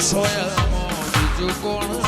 Soil બીજું કોણ?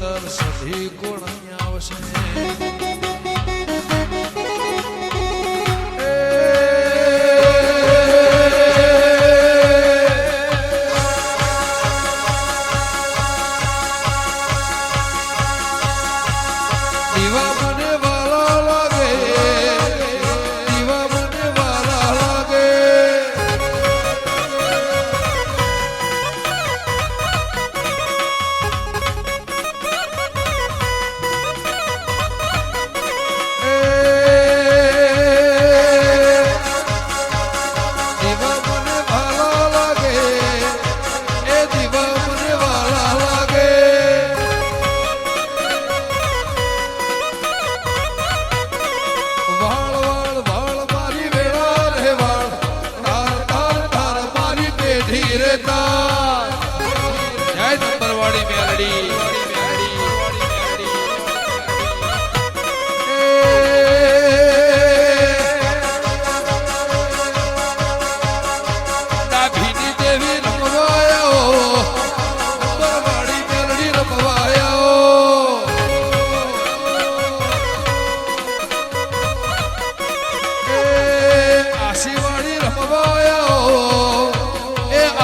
અંતર સધી કોણ આવશે.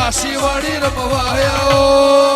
કાશીવાડી રમવાયા